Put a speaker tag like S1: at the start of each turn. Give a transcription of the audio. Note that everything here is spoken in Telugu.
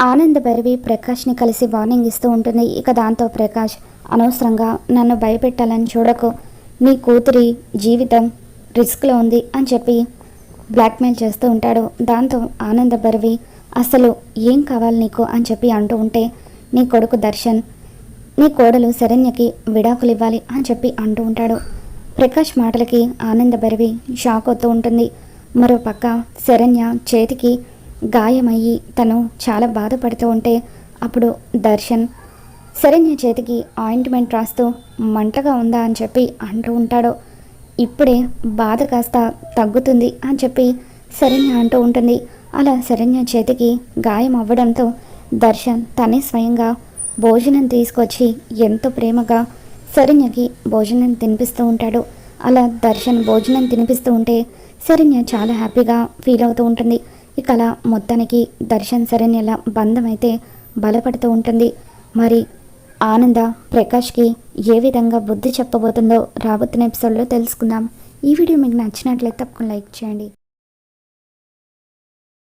S1: ఆనంద్ భైరవి ప్రకాష్ని కలిసి వార్నింగ్ ఇస్తూ ఉంటుంది. ఇక దాంతో ప్రకాష్ అనవసరంగా నన్ను భయపెట్టాలని చూడకు. నీ కూతురి జీవితం రిస్క్లో ఉంది అని చెప్పి బ్లాక్మెయిల్ చేస్తూ ఉంటాడు. దాంతో ఆనంద భరవి అసలు ఏం కావాలి నీకు అని చెప్పి అంటూ ఉంటే నీ కొడుకు దర్శన్ నీ కోడలు శరణ్యకి విడాకులు ఇవ్వాలి అని చెప్పి అంటూ ఉంటాడు. ప్రకాష్ మాటలకి ఆనంద భరవి షాక్ అవుతూ ఉంటుంది. మరో పక్క శరణ్య చేతికి గాయమయ్యి తను చాలా బాధపడుతూ ఉంటే అప్పుడు దర్శన్ శరణ్య చేతికి ఆయింట్మెంట్ రాస్తూ మంటగా ఉందా? అని చెప్పి అంటూ ఉంటాడు. ఇప్పుడే బాధ కాస్త తగ్గుతుంది అని చెప్పి శరణ్య అంటూ ఉంటుంది. అలా శరణ్య చేతికి గాయం అవ్వడంతో దర్శన్ తనే స్వయంగా భోజనం తీసుకొచ్చి ఎంతో ప్రేమగా శరణ్యకి భోజనం తినిపిస్తూ ఉంటాడు. అలా దర్శన్ భోజనం తినిపిస్తూ ఉంటే శరణ్య చాలా హ్యాపీగా ఫీల్ అవుతూ ఉంటుంది. ఇక అలా మొత్తానికి దర్శన్ సరైన బంధం అయితే బలపడుతూ ఉంటుంది. మరి ఆనంద ప్రకాష్కి ఏ విధంగా బుద్ధి చెప్పబోతుందో రాబోతున్న ఎపిసోడ్లో తెలుసుకుందాం. ఈ వీడియో మీకు నచ్చినట్లయితే తప్పకుండా లైక్ చేయండి.